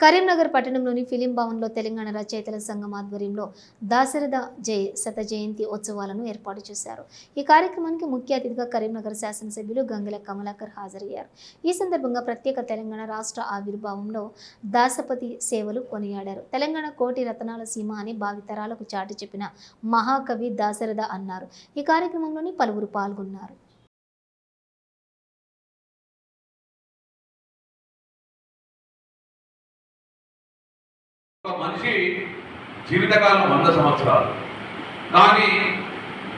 కరీంనగర్ పట్టణంలోని ఫిలిం భవన్లో తెలంగాణ రచయితల సంఘం ఆధ్వర్యంలో దాశరథ జయ శత జయంతి ఉత్సవాలను ఏర్పాటు చేశారు. ఈ కార్యక్రమానికి ముఖ్య అతిథిగా కరీంనగర్ శాసనసభ్యులు గంగల కమలాకర్ హాజరయ్యారు. ఈ సందర్భంగా ప్రత్యేక తెలంగాణ రాష్ట్ర ఆవిర్భావంలో దాసపతి సేవలు కొనియాడారు. తెలంగాణ కోటి రతనాల సీమ అని భావితరాలకు చాటి చెప్పిన మహాకవి దాశరథ అన్నారు. ఈ కార్యక్రమంలోని పలువురు పాల్గొన్నారు. మనిషి జీవితకాలం వంద సంవత్సరాలు. కానీ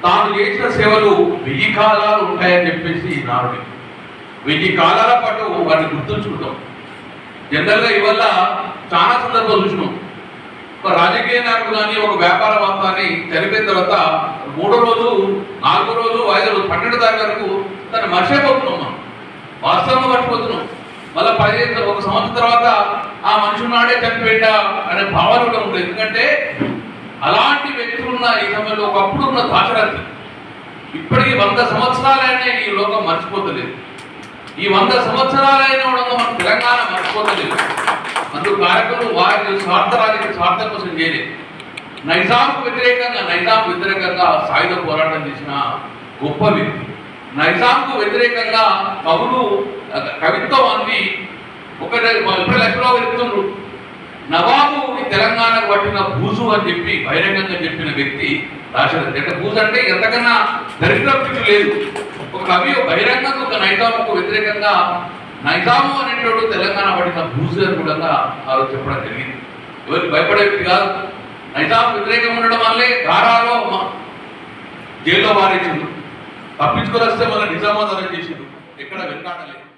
తాను చేసిన సేవలు వెయ్యి కాలాలు ఉంటాయని చెప్పేసి ఈ నానుడి. వెయ్యి కాలాల పాటు వారిని గుర్తుంచుకుంటాం. జనరల్గా ఇవల్ల చాలా సందర్భాలు చూసినాం. ఒక రాజకీయ నాయకుడు కానీ ఒక వ్యాపార కానీ చనిపోయిన తర్వాత మూడో రోజు నాలుగో రోజు ఐదో రోజు పన్నెండు తారీఖు వరకు దాన్ని మర్చిపోతున్నాం మనం. వాస్తవంగా మర్చిపోతున్నాం. మళ్ళీ పదిహేను ఒక సంవత్సరం తర్వాత ఆ మనిషి నాడే చనిపోయిందా అనే భావన కూడా ఉండదు. ఎందుకంటే అలాంటి వ్యక్తులు ఉన్న ఈ సమయంలో ఒకప్పుడు ఉన్న దాశరథి ఇప్పటికి వంద సంవత్సరాలైనా ఈ లోకం మర్చిపోతలేదు. ఈ వంద సంవత్సరాలైన కూడా మన తెలంగాణ మర్చిపోతలేదు. అందుకు కార్యక్రమం వారి స్వార్థరానికి స్వార్థం కోసం చేయలేదు. నైజాంకు వ్యతిరేకంగా నిజాం వ్యతిరేకంగా సాయుధ పోరాటం చేసిన గొప్ప వ్యక్తి. నైజాంకు వ్యతిరేకంగా కవులు కవిత్వం అంది ఇప్పుడు లక్ష్మణరావు నవాబు తెలంగాణకు పట్టిన బూజు అని చెప్పి బహిరంగంగా చెప్పిన వ్యక్తి రాశారు అంటే బూజు అంటే ఎంతకన్నా దరిద్రస్థితి లేదు. ఒక కవి బహిరంగంగా ఒక నైజాముకు వ్యతిరేకంగా నైజాము అనేటోడు తెలంగాణ పట్టిన బూజు అని కూడా ఆ రోజు చెప్పడం జరిగింది. ఎవరికి భయపడే వ్యక్తి కాదు. నైజాం వ్యతిరేకంగా ఉండడం వల్లే గారాలో జైల్లో వారేసిండు తప్పించుకొని వస్తే మన నిజామాబాద్ చేసిండు ఎక్కడ వెనకాడలేదు.